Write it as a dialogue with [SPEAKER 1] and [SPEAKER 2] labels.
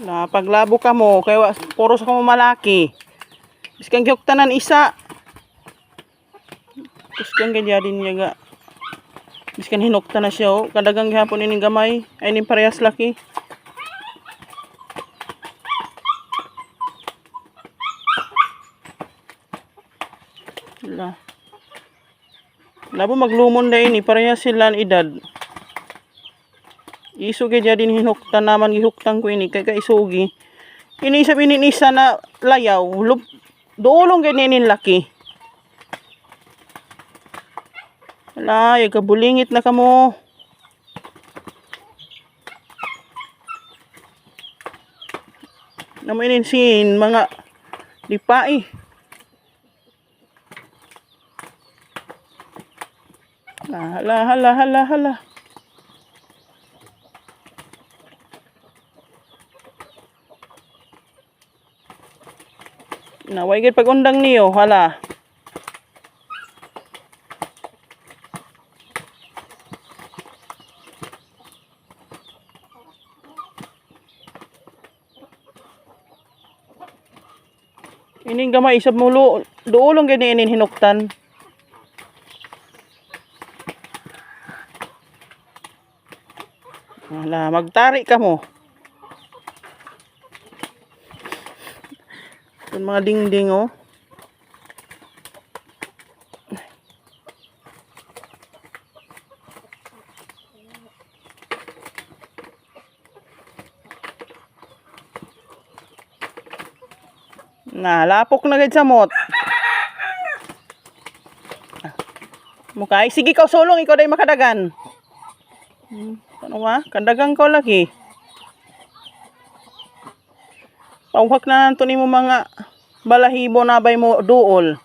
[SPEAKER 1] Na paglabo ka mo, kay puro sa malaki. Biskan gyud tanan isa. Biskan ganyan din niya ga. Biskan hinukta na siya oh. Kadagang gihapon ini gamay. Ay ning parehas laki. La. Labo maglumon na ini, parehas sila ang edad. Iso kay din hinuktan naman gihuktan ko ini kay kaisugi. Ini sa isa na layaw, lup, doolong ganyan laki. Wala, ay kabulingit na kamo. Naman sin mga lipai. Hala, hala, hala, hala. Naway gid pag undang niyo, hala. Ini gamay isab mo lo, doolong gani inin hinuktan. Wala, magtari ka mo. Yung mga dingding oh. Na, lapok na gid sa mot. Mukay, sige ka sulong ikaw day makadagan. Hmm, ano wa? Kandagang ko lagi. Pauhak na nanto nimo mga balahibo na bay mo duol.